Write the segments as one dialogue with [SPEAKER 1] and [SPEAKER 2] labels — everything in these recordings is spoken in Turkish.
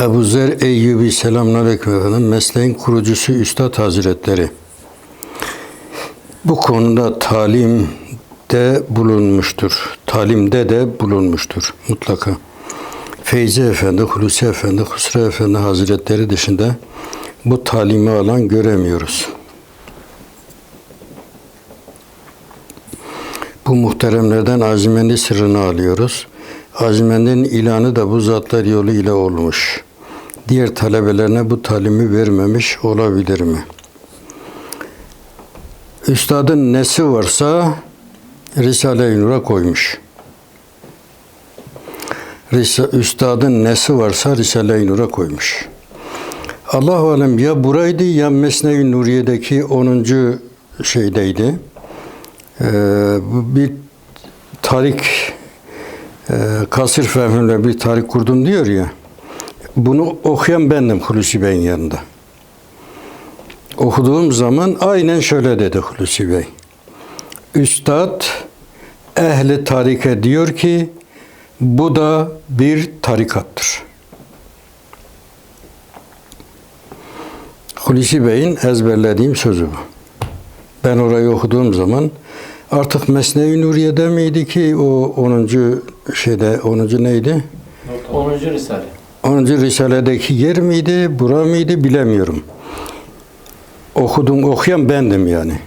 [SPEAKER 1] Ebu Zer Eyyubi selamünaleyküm efendim. Mesleğin kurucusu Üstad Hazretleri. Bu konuda talimde bulunmuştur. Talimde de bulunmuştur mutlaka. Feyzi Efendi, Hulusi Efendi, Husre Efendi Hazretleri dışında bu talimi alan göremiyoruz. Bu muhteremlerden azimendi sırrını alıyoruz. Azimendi'nin ilanı da bu zatlar yolu ile olmuş. Diğer talebelerine bu talimi vermemiş olabilir mi? Üstadın nesi varsa Risale-i Nur'a koymuş. Üstadın nesi varsa Risale-i Nur'a koymuş. Allah alem ya buraydı ya Mesne-i Nuriye'deki 10. şeydeydi. Ee, bir tarik e, kasır fehmimle bir tarik kurdum diyor ya. Bunu okuyan bendim Hulusi Bey'in yanında. Okuduğum zaman aynen şöyle dedi Hulusi Bey. Üstad ehli tarike diyor ki bu da bir tarikattır. Hulusi Bey'in ezberlediğim sözü bu. Ben orayı okuduğum zaman artık Mesne-i Nuriye'de miydi ki o 10. şeyde 10. neydi?
[SPEAKER 2] 10. Risale.
[SPEAKER 1] 10. Risale'deki yer miydi, bura mıydı bilemiyorum. Okudum, okuyan bendim yani.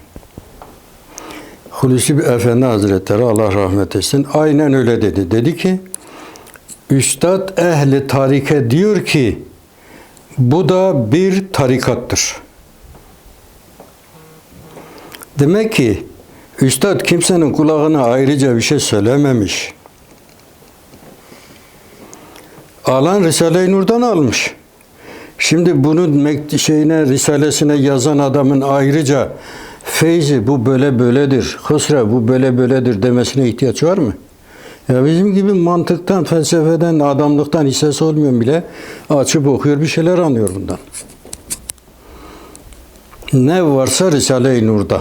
[SPEAKER 1] Hulusi Efendi Hazretleri Allah rahmet etsin aynen öyle dedi. Dedi ki Üstad ehli tarike diyor ki bu da bir tarikattır. Demek ki Üstad kimsenin kulağına ayrıca bir şey söylememiş. Alan Risale-i Nur'dan almış. Şimdi bunun mek- şeyine risalesine yazan adamın ayrıca Feyzi bu böyle böyledir, Hısra bu böyle böyledir demesine ihtiyaç var mı? Ya bizim gibi mantıktan, felsefeden, adamlıktan hissesi olmayan bile açıp okuyor bir şeyler anlıyor bundan. Ne varsa Risale-i Nur'da.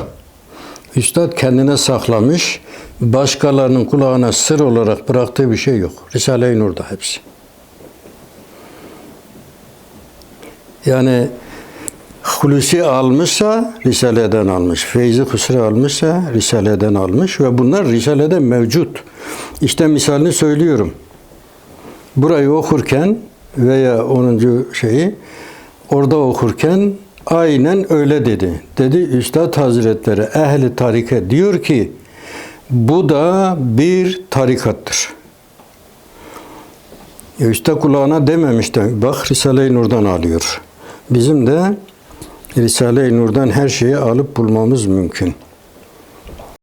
[SPEAKER 1] Üstad kendine saklamış, başkalarının kulağına sır olarak bıraktığı bir şey yok. Risale-i Nur'da hepsi. Yani Hulusi almışsa Risale'den almış. Feyzi Husre almışsa Risale'den almış ve bunlar Risale'de mevcut. İşte misalini söylüyorum. Burayı okurken veya 10. şeyi orada okurken aynen öyle dedi. Dedi Üstad Hazretleri ehli tarike diyor ki bu da bir tarikattır. E işte kulağına dememiş de bak Risale-i Nur'dan alıyor. Bizim de Risale-i Nur'dan her şeyi alıp bulmamız mümkün.